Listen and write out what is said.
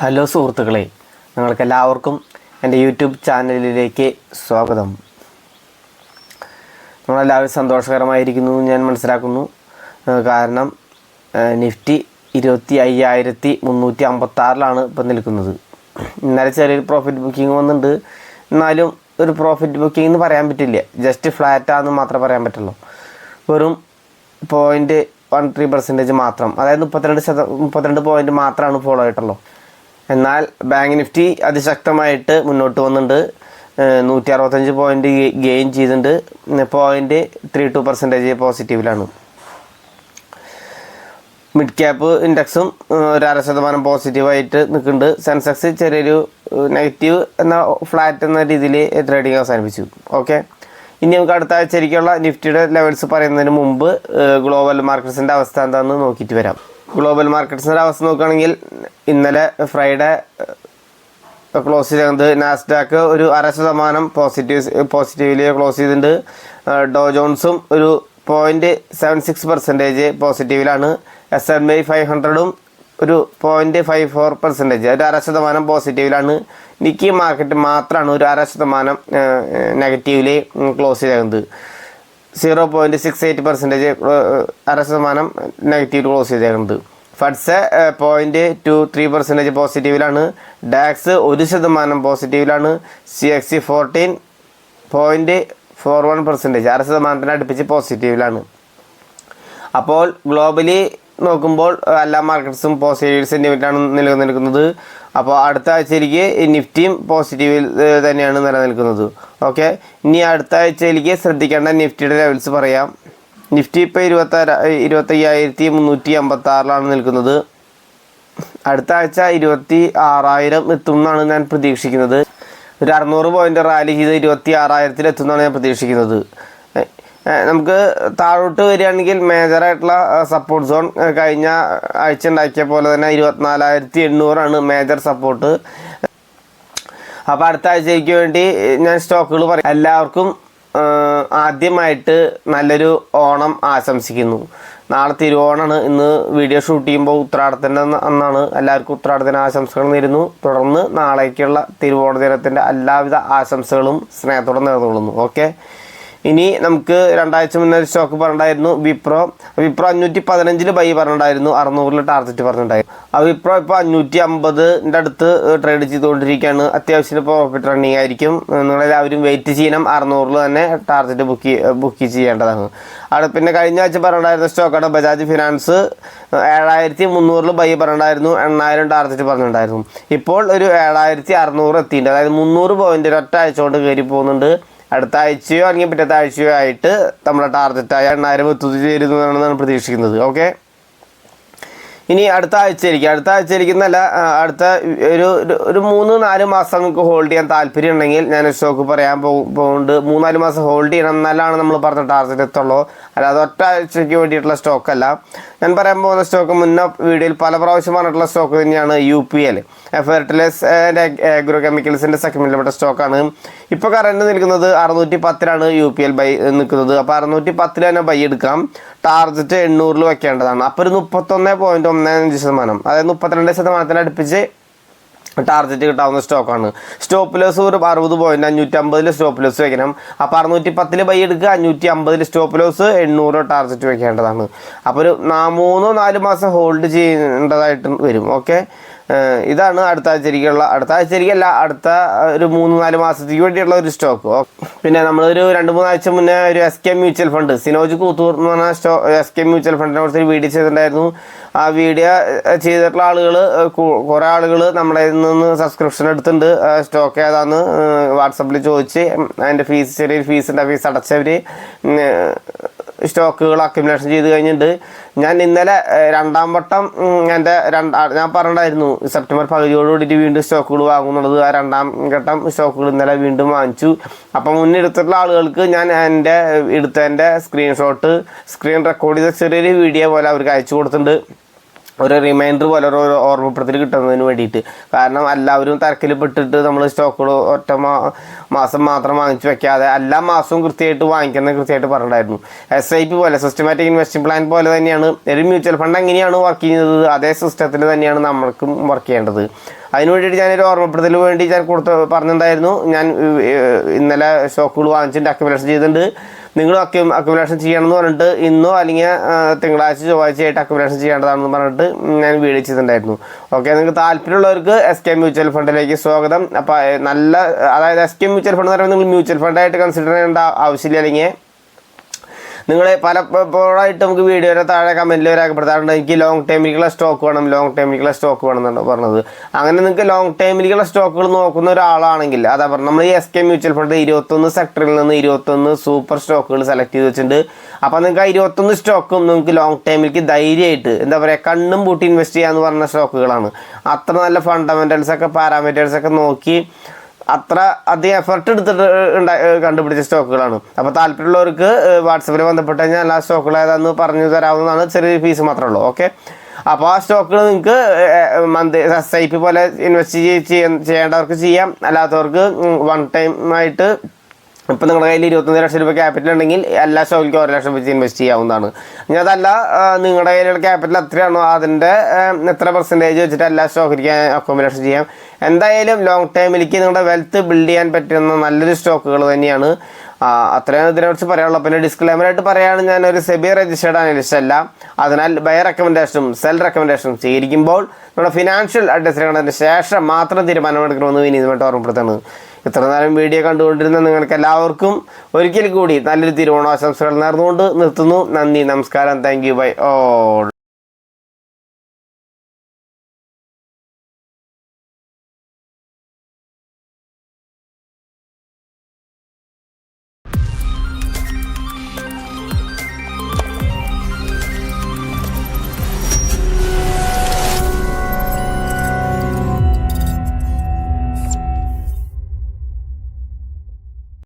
Hello സുഹൃത്തുക്കളെ നിങ്ങൾക്ക് എല്ലാവർക്കും എന്റെ യൂട്യൂബ് ചാനലിലേക്ക് സ്വാഗതം. നമ്മളെല്ലാവരും സന്തോഷകരമായിരിക്കുന്നു ഞാൻ മനസ്സിലാക്കുന്നു. കാരണം നിഫ്റ്റി ഇരുപത്തി അയ്യായിരത്തി മുന്നൂറ്റി അമ്പത്താറിലാണ് ഇപ്പം നിൽക്കുന്നത്. ഇന്നലെ ചെറിയൊരു പ്രോഫിറ്റ് ബുക്കിംഗ് വന്നിട്ടുണ്ട്. എന്നാലും ഒരു പ്രോഫിറ്റ് ബുക്കിംഗ് എന്ന് പറയാൻ പറ്റില്ല. ജസ്റ്റ് ഫ്ലാറ്റാന്ന് മാത്രമേ പറയാൻ പറ്റുള്ളൂ. വെറും പോയിന്റ് വൺ ത്രീ പെർസെന്റേജ് മാത്രം. അതായത് മുപ്പത്തിരണ്ട് ശത മുപ്പത്തിരണ്ട് പോയിന്റ് മാത്രമാണ് ഫോളോ ആയിട്ടുള്ളൂ. എന്നാൽ ബാങ്ക് നിഫ്റ്റി അതിശക്തമായിട്ട് മുന്നോട്ട് വന്നിട്ടുണ്ട് നൂറ്റി അറുപത്തഞ്ച് പോയിന്റ് ഗെയിൻ ചെയ്തിട്ടുണ്ട്. പോയിന്റ് ത്രീ ടു പെർസെന്റേജ് പോസിറ്റീവിലാണ് മിഡ് ക്യാപ്പ് ഇൻഡെക്സും ഒരു അര ശതമാനം പോസിറ്റീവായിട്ട് നിൽക്കുന്നുണ്ട്. സെൻസെക്സ് ചെറിയൊരു നെഗറ്റീവ് എന്ന ഫ്ലാറ്റ് എന്ന രീതിയിൽ ട്രേഡിംഗ് അവസാനിപ്പിച്ചു. ഓക്കെ ഇനി നമുക്ക് അടുത്ത ആഴ്ചയിലേക്കുള്ള നിഫ്റ്റിയുടെ ലെവൽസ് പറയുന്നതിന് മുമ്പ് ഗ്ലോബൽ മാർക്കറ്റ്സിന്റെ അവസ്ഥ എന്താണെന്ന് നോക്കിയിട്ട് വരാം. ഗ്ലോബൽ മാർക്കറ്റ്സിന്റെ അവസ്ഥ നോക്കുകയാണെങ്കിൽ ഇന്നലെ ഫ്രൈഡേ ക്ലോസ് ചെയ്തത് നാസ്ഡാക്ക് ഒരു അര ശതമാനം പോസിറ്റീവ് പോസിറ്റീവിൽ ക്ലോസ് ചെയ്തിട്ടുണ്ട്. ഡോ ജോൺസും ഒരു പോയിന്റ് സെവൻ സിക്സ് പെർസെന്റേജ് പോസിറ്റീവിലാണ് എസ് എൻ ബി ഫൈവ് ഹൺഡ്രഡും ഒരു പോയിന്റ് ഫൈവ് ഫോർ പെർസെന്റേജ് ഒരു അര ശതമാനം പോസിറ്റീവിലാണ് നിക്കി മാർക്കറ്റ് മാത്രമാണ് ഒരു അര ശതമാനം നെഗറ്റീവിൽ ക്ലോസ് ചെയ്യുന്നത് zero point six eight percentage അര ശതമാനം നെഗറ്റീവ് ക്ലോസ് ചെയ്തേക്കുന്നത് FTSE point two three percentage പോസിറ്റീവിലാണ് DAX ഒരു ശതമാനം പോസിറ്റീവിലാണ് C X C fourteen point four one percentage അര ശതമാനത്തിന് അടുപ്പിച്ച് പോസിറ്റീവിലാണ് അപ്പോൾ ഗ്ലോബലി നോക്കുമ്പോൾ എല്ലാ മാർക്കറ്റ്സും പോസിറ്റീവ് സെന്റിമെന്റാണ് നിലനിൽക്കുന്നത്. അപ്പോൾ അടുത്ത ആഴ്ചയിലേക്ക് നിഫ്റ്റിയും പോസിറ്റീവിൽ തന്നെയാണ് നിലനിൽക്കുന്നത്. ഓക്കെ ഇനി അടുത്ത ആഴ്ചയിലേക്ക് ശ്രദ്ധിക്കേണ്ട നിഫ്റ്റിയുടെ ലെവൽസ് പറയാം. നിഫ്റ്റി ഇപ്പോൾ ഇരുപത്താറ് ഇരുപത്തയ്യായിരത്തി മുന്നൂറ്റി അമ്പത്തി ആറിലാണ് നിൽക്കുന്നത്. അടുത്ത ആഴ്ച ഇരുപത്തി ആറായിരം എത്തും എന്നാണ് ഞാൻ പ്രതീക്ഷിക്കുന്നത്. ഒരു അറുന്നൂറ് പോയിന്റ് റാലി ചെയ്ത് ഇരുപത്തി ആറായിരത്തിൽ എത്തുമെന്നാണ് ഞാൻ പ്രതീക്ഷിക്കുന്നത്. നമുക്ക് താഴോട്ട് വരികയാണെങ്കിൽ മേജറായിട്ടുള്ള സപ്പോർട്ട് സോൺ കഴിഞ്ഞ ആഴ്ച ഉണ്ടാക്കിയ പോലെ തന്നെ ഇരുപത്തിനാലായിരത്തി എണ്ണൂറാണ് മേജർ സപ്പോർട്ട് അപ്പോൾ അടുത്ത ആഴ്ചയ്ക്ക് വേണ്ടി ഞാൻ സ്റ്റോക്കുകൾ പറയും. എല്ലാവർക്കും ആദ്യമായിട്ട് നല്ലൊരു ഓണം ആശംസിക്കുന്നു. നാളെ തിരുവോണമാണ് ഇന്ന് വീഡിയോ ഷൂട്ട് ചെയ്യുമ്പോൾ ഉത്രാടത്തിന്റെ അന്നാണ് എല്ലാവർക്കും ഉത്രാടത്തിന് ആശംസകൾ നേരുന്നു. തുടർന്ന് നാളേക്കുള്ള തിരുവോണ ദിനത്തിന്റെ എല്ലാവിധ ആശംസകളും സ്നേഹത്തോടെ നേർന്നുകൊള്ളുന്നു ഓക്കെ? ഇനി നമുക്ക് രണ്ടാഴ്ച മുന്നേ ഒരു സ്റ്റോക്ക് പറഞ്ഞിട്ടുണ്ടായിരുന്നു വിപ്രോ. വിപ്രോ അഞ്ഞൂറ്റി പതിനഞ്ചിൽ ബൈ പറഞ്ഞിട്ടുണ്ടായിരുന്നു. അറുന്നൂറിൽ ടാർജറ്റ് പറഞ്ഞിട്ടുണ്ടായിരുന്നു. ആ വിപ്രോ ഇപ്പോൾ അഞ്ഞൂറ്റി അമ്പതിന്റെ അടുത്ത് ട്രേഡ് ചെയ്തുകൊണ്ടിരിക്കുകയാണ്. അത്യാവശ്യം പ്രോഫിറ്റ് റണ്ണിങ് ആയിരിക്കും. നിങ്ങൾ എല്ലാവരും വെയിറ്റ് ചെയ്യണം. അറുന്നൂറിൽ തന്നെ ടാർജറ്റ് ബുക്ക് ബുക്ക് ചെയ്യേണ്ടതാണ്. അവിടെ പിന്നെ കഴിഞ്ഞ ആഴ്ച പറഞ്ഞിട്ടുണ്ടായിരുന്ന സ്റ്റോക്കാണ് ബജാജ് ഫിനാൻസ്. ഏഴായിരത്തി മുന്നൂറിൽ ബൈ പറഞ്ഞിട്ടുണ്ടായിരുന്നു. എണ്ണായിരം ടാർജറ്റ് പറഞ്ഞിട്ടുണ്ടായിരുന്നു. ഇപ്പോൾ ഒരു ഏഴായിരത്തി അറുന്നൂറ് എത്തിയിട്ടുണ്ട്. അതായത് മുന്നൂറ് പോയിന്റ് ഒരൊറ്റ ആഴ്ച കൊണ്ട് കയറി പോകുന്നുണ്ട്. അടുത്ത ആഴ്ചയോ അല്ലെങ്കിൽ പിറ്റത്തെ ആഴ്ചയോ ആയിട്ട് നമ്മുടെ ടാർഗറ്റായ എണ്ണായിരം എന്നാണ് പ്രതീക്ഷിക്കുന്നത്. ഓക്കെ ഇനി അടുത്ത ആഴ്ചയായിരിക്കും അടുത്ത ആഴ്ചയായിരിക്കുന്നല്ല അടുത്ത ഒരു ഒരു- മൂന്ന് നാല് മാസം നിങ്ങൾക്ക് ഹോൾഡ് ചെയ്യാൻ താല്പര്യം ഉണ്ടെങ്കിൽ ഞാൻ സ്റ്റോക്ക് പറയാൻ പോകും പോകുന്നുണ്ട് മൂന്നാൽ മാസം ഹോൾഡ് ചെയ്യണം എന്നാലാണ് നമ്മൾ പറഞ്ഞ ടാർഗറ്റ് എത്തുള്ളൂ. അല്ലാതെ ഒറ്റ ആഴ്ചയ്ക്ക് വേണ്ടിയിട്ടുള്ള സ്റ്റോക്കല്ല ഞാൻ പറയാൻ പോകുന്ന സ്റ്റോക്ക് മുന്നേ വീഡിയോയിൽ പല പ്രാവശ്യം പറഞ്ഞിട്ടുള്ള സ്റ്റോക്ക് തന്നെയാണ് U P L fertilise agro കെമിക്കൽസിന്റെ സെഗ്മെന്റിൽപ്പെട്ട സ്റ്റോക്കാണ് ഇപ്പോൾ കറണ്ട് നിൽക്കുന്നത് അറുന്നൂറ്റി പത്തിലാണ് യു പി എൽ ബൈ നിൽക്കുന്നത്. അപ്പോൾ അറുന്നൂറ്റി പത്തിൽ തന്നെ ബൈ എടുക്കാം. ടാർഗറ്റ് എണ്ണൂറിൽ വെക്കേണ്ടതാണ്. അപ്പോൾ ഒരു മുപ്പത്തൊന്ന് പോയിന്റ് ഒന്ന് അഞ്ച് ശതമാനം. അതായത് മുപ്പത്തിരണ്ട് ശതമാനത്തിന് അടുപ്പിച്ച് ടാർജറ്റ് കിട്ടാവുന്ന സ്റ്റോക്കാണ് സ്റ്റോപ്പ് ലോസ് ഒരു അറുപത് പോയിന്റ് അഞ്ഞൂറ്റി അമ്പതിൽ സ്റ്റോപ്പ് ലോസ് വെക്കണം. അപ്പോൾ അറുന്നൂറ്റി പത്തിൽ ബൈ എടുക്കുക അഞ്ഞൂറ്റി അമ്പതിൽ സ്റ്റോപ്പ് ലോസ് എണ്ണൂറ് ടാർജറ്റ് വെക്കേണ്ടതാണ്. അപ്പോൾ ഒരു മൂന്നോ നാല് മാസം ഹോൾഡ് ചെയ്യേണ്ടതായിട്ട് വരും ഓക്കെ ഇതാണ് അടുത്ത ആഴ്ചയിലേക്കുള്ള അടുത്ത ആഴ്ചയിലേക്കല്ല അടുത്ത ഒരു മൂന്ന് നാല് മാസത്തേക്ക് വേണ്ടിയുള്ള ഒരു സ്റ്റോക്ക്. പിന്നെ നമ്മളൊരു രണ്ട് മൂന്ന് ആഴ്ച മുന്നേ ഒരു S K mutual fund Sinoj Koothur എന്ന് പറഞ്ഞ സ്റ്റോ എസ് കെ മ്യൂച്വൽ ഫണ്ടിനെ കുറിച്ച് ഒരു വീഡിയോ ചെയ്തിട്ടുണ്ടായിരുന്നു. ആ വീഡിയോ ചെയ്തിട്ടുള്ള ആളുകൾ കുറേ ആളുകൾ നമ്മളെ നിന്ന് സബ്സ്ക്രിപ്ഷൻ എടുത്തിട്ടുണ്ട്. സ്റ്റോക്ക് ഏതാന്ന് വാട്സപ്പിൽ ചോദിച്ച് അതിന്റെ ഫീസ് ചെറിയൊരു ഫീസിന്റെ ഫീസ് അടച്ചവർ സ്റ്റോക്കുകൾ അക്യുമുലേഷൻ ചെയ്ത് കഴിഞ്ഞിട്ടുണ്ട്. ഞാൻ ഇന്നലെ രണ്ടാം വട്ടം എന്റെ രണ്ടാ ഞാൻ പറഞ്ഞായിരുന്നു സെപ്റ്റംബർ പകുതിയോടുകൂടിയിട്ട് വീണ്ടും സ്റ്റോക്കുകൾ വാങ്ങുന്നുള്ളത്. ആ രണ്ടാം ഘട്ടം സ്റ്റോക്കുകൾ ഇന്നലെ വീണ്ടും വാങ്ങിച്ചു. അപ്പം മുന്നേ എടുത്തിട്ടുള്ള ആളുകൾക്ക് ഞാൻ എന്റെ എടുത്തതിന്റെ സ്ക്രീൻഷോട്ട് സ്ക്രീൻ റെക്കോർഡ് ചെയ്ത ചെറിയൊരു വീഡിയോ പോലെ അവർക്ക് അയച്ചു കൊടുത്തിട്ടുണ്ട്. ഒരു റിമൈൻഡർ പോലെ ഒരു ഓർമ്മപ്പെടുത്തൽ കിട്ടുന്നതിന് വേണ്ടിയിട്ട്. കാരണം എല്ലാവരും തിരക്കിൽ പെട്ടിട്ട് നമ്മൾ സ്റ്റോക്കുകൾ ഒറ്റ മാസം മാത്രം വാങ്ങിച്ചു വെക്കാതെ എല്ലാ മാസവും കൃത്യമായിട്ട് വാങ്ങിക്കുന്ന കൃത്യമായിട്ട് പറഞ്ഞിട്ടുണ്ടായിരുന്നു. എസ് ഐ പി പോലെ സിസ്റ്റമാറ്റിക് ഇൻവെസ്റ്റ്മെന്റ് പ്ലാൻ പോലെ തന്നെയാണ്. ഒരു മ്യൂച്വൽ ഫണ്ട് എങ്ങനെയാണ് വർക്ക് ചെയ്യുന്നത്? അതേ സിസ്റ്റത്തിൽ തന്നെയാണ് നമ്മൾക്കും വർക്ക് ചെയ്യേണ്ടത്. അതിന് വേണ്ടിയിട്ട് ഞാനൊരു ഓർമ്മപ്പെടുത്തൽ വേണ്ടി ഞാൻ കൊടുത്ത് പറഞ്ഞിട്ടുണ്ടായിരുന്നു. ഞാൻ ഇന്നലെ സ്റ്റോക്കുകൾ വാങ്ങിച്ചിട്ട് അക്യുമുലേഷൻ ചെയ്തിട്ടുണ്ട്. നിങ്ങൾ അക്യു അക്യുമുലേഷൻ ചെയ്യണം എന്ന് പറഞ്ഞിട്ട് ഇന്നോ അല്ലെങ്കിൽ തിങ്കളാഴ്ച ചൊവ്വാഴ്ചയായിട്ട് അക്യുമുലേഷൻ ചെയ്യേണ്ടതാണെന്ന് പറഞ്ഞിട്ട് ഞാൻ വീഡിയോ ചെയ്തിട്ടുണ്ടായിരുന്നു. ഓക്കെ നിങ്ങൾക്ക് താല്പര്യമുള്ളവർക്ക് എസ് കെ മ്യൂച്വൽ ഫണ്ടിലേക്ക് സ്വാഗതം. അപ്പോൾ നല്ല അതായത് എസ് കെ മ്യൂച്വൽ ഫണ്ട് എന്ന് പറയുമ്പോൾ നിങ്ങൾ മ്യൂച്വൽ ഫണ്ടായിട്ട് കൺസിഡർ ചെയ്യേണ്ട ആവശ്യമില്ല അല്ലെങ്കിൽ നിങ്ങൾ പലപ്പോഴായിട്ട് നമുക്ക് വീഡിയോയുടെ താഴെ കമന്റിൽ രേഖപ്പെടുത്താറുണ്ട്. എനിക്ക് ലോങ് ടൈമിലേക്കുള്ള സ്റ്റോക്ക് വേണം ലോങ് ടൈമിലേക്കുള്ള സ്റ്റോക്ക് വേണം എന്നാണ് പറഞ്ഞത്. അങ്ങനെ നിങ്ങൾക്ക് ലോങ് ടൈമിലേക്കുള്ള സ്റ്റോക്കുകൾ നോക്കുന്ന ഒരാളാണെങ്കിൽ അതാ പറഞ്ഞു നമ്മൾ ഈ എസ് കെ മ്യൂച്വൽ ഫണ്ട് ഇരുപത്തൊന്ന് സെക്ടറിൽ നിന്ന് ഇരുപത്തൊന്ന് സൂപ്പർ സ്റ്റോക്കുകൾ സെലക്ട് ചെയ്ത് വെച്ചിട്ടുണ്ട്. അപ്പോൾ നിങ്ങൾക്ക് ആ ഇരുപത്തൊന്ന് സ്റ്റോക്കും നിങ്ങൾക്ക് ലോങ് ടൈമിലേക്ക് ധൈര്യമായിട്ട് എന്താ പറയുക കണ്ണും പൂട്ടി ഇൻവെസ്റ്റ് ചെയ്യാമെന്ന് പറഞ്ഞ സ്റ്റോക്കുകളാണ് അത്ര നല്ല ഫണ്ടമെന്റൽസൊക്കെ പാരാമീറ്റേഴ്സൊക്കെ നോക്കി അത്ര അധികം എഫർട്ട് എടുത്തിട്ട് കണ്ടുപിടിച്ച സ്റ്റോക്കുകളാണ് അപ്പോൾ താല്പര്യമുള്ളവർക്ക് വാട്സപ്പിൽ ബന്ധപ്പെട്ട് കഴിഞ്ഞാൽ എല്ലാ സ്റ്റോക്കുകൾ ഏതാണെന്ന് പറഞ്ഞു തരാവുന്നതാണ്. ചെറിയ ഫീസ് മാത്രമേ ഉള്ളൂ ഓക്കെ അപ്പോൾ ആ സ്റ്റോക്കുകൾ നിങ്ങൾക്ക് മന്ത് എസ് ഐ പി പോലെ ഇൻവെസ്റ്റ് ചെയ്യേണ്ടവർക്ക് ചെയ്യാം. അല്ലാത്തവർക്ക് വൺ ടൈം ആയിട്ട് ഇപ്പം നിങ്ങളുടെ കയ്യിൽ ഇരുപത്തൊന്ന് ലക്ഷം രൂപ ക്യാപിറ്റൽ ഉണ്ടെങ്കിൽ എല്ലാ സ്റ്റോക്കിലും ഒരു ലക്ഷം വെച്ച് ഇൻവെസ്റ്റ് ചെയ്യാവുന്നതാണ്. ഇനി അതല്ല നിങ്ങളുടെ കയ്യിലുള്ള ക്യാപിറ്റൽ എത്രയാണോ അതിന്റെ എത്ര പെർസെന്റേജ് വെച്ചിട്ട് എല്ലാ സ്റ്റോക്കിലേക്ക് അക്കോമഡേഷൻ ചെയ്യാം. എന്തായാലും ലോങ് ടൈമിലേക്ക് നിങ്ങളുടെ വെൽത്ത് ബിൽഡ് ചെയ്യാൻ പറ്റുന്ന നല്ലൊരു സ്റ്റോക്കുകൾ തന്നെയാണ്. അത്രയും അത്രയാണ് ഇതിനെക്കുറിച്ച് പറയാനുള്ളൂ. പിന്നെ ഡിസ്ക്ലൈമറായിട്ട് പറയുകയാണ് ഞാൻ ഒരു സെബി രജിസ്റ്റേർഡ് അനലിസ്റ്റ് അല്ല. അതിനാൽ ബൈ റെക്കമെൻഡേഷനും സെൽ റെക്കമെൻഡേഷനും സ്വീകരിക്കുമ്പോൾ നമ്മുടെ ഫിനാൻഷ്യൽ അഡ്വൈസറി കണ്ടതിന് ശേഷം മാത്രം തീരുമാനമെടുക്കണമെന്ന് വിനീതമായിട്ട് ഓർമ്മപ്പെടുത്തുന്നത് ഇത്ര നേരം വീഡിയോ കണ്ടുകൊണ്ടിരുന്ന നിങ്ങൾക്ക് എല്ലാവർക്കും ഒരിക്കൽ കൂടി നല്ലൊരു തിരുവോണാശംസകൾ നേർന്നുകൊണ്ട് നിർത്തുന്നു. നന്ദി നമസ്കാരം. Thank you by all